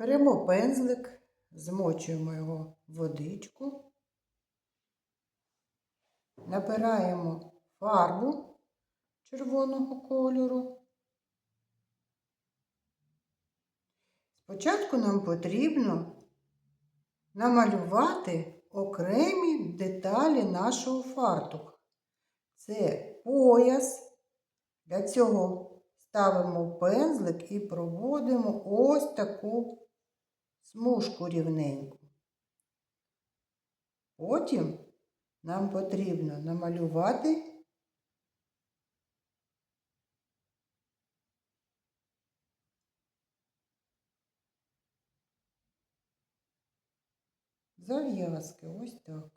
Беремо пензлик, змочуємо його в водичку, набираємо фарбу червоного кольору. Спочатку нам потрібно намалювати окремі деталі нашого фартуха. Це пояс. Для цього ставимо пензлик і проводимо ось таку смужку рівненьку. Потім нам потрібно намалювати зав'язки, ось так.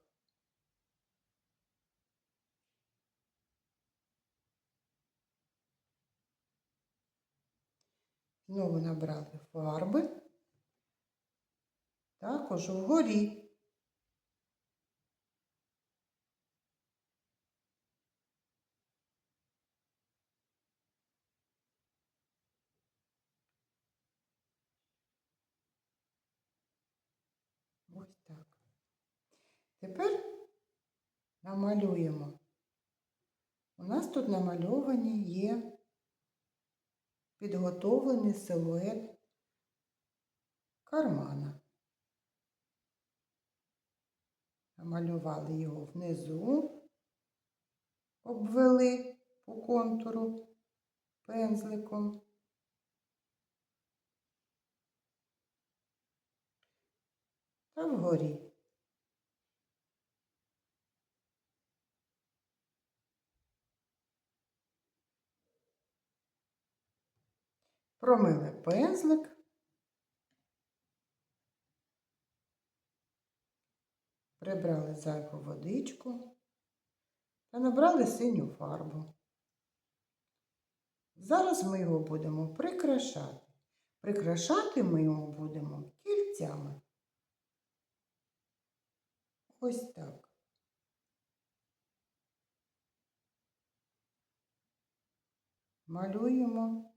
Знову набрали фарби. Також вгорі. Ось так. Тепер намалюємо. У нас тут намальовані є підготовлений силует кармана. Намалювали його внизу, обвели по контуру пензликом. Та вгорі. Промили пензлик. Прибрали зайву водичку та набрали синю фарбу. Зараз ми його будемо прикрашати. Прикрашати ми його будемо кільцями. Ось так. Малюємо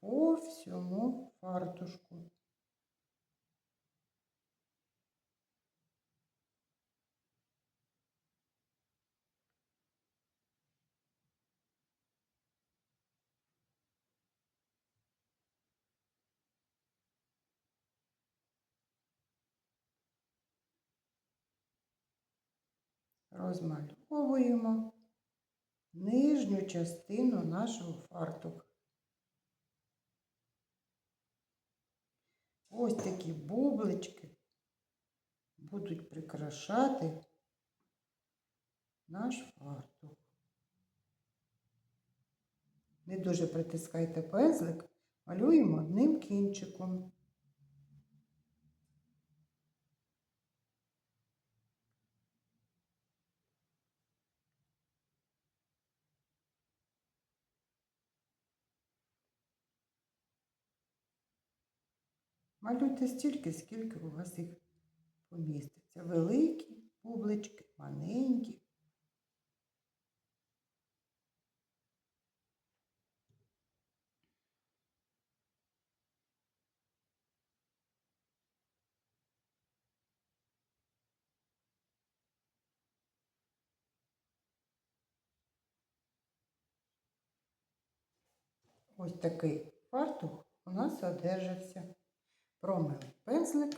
по всьому фартушку. Розмальовуємо нижню частину нашого фартуха. Ось такі бублички будуть прикрашати наш фартух. Не дуже притискайте пензлик, малюємо одним кінчиком. Малюйте стільки, скільки у вас їх поміститься. Великі бублички, маленькі. Ось такий фартух у нас одержався. Промили пензлик,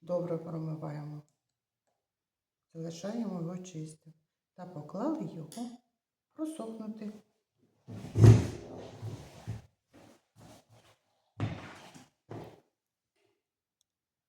добре промиваємо, залишаємо його чистим. Та поклали його просохнути.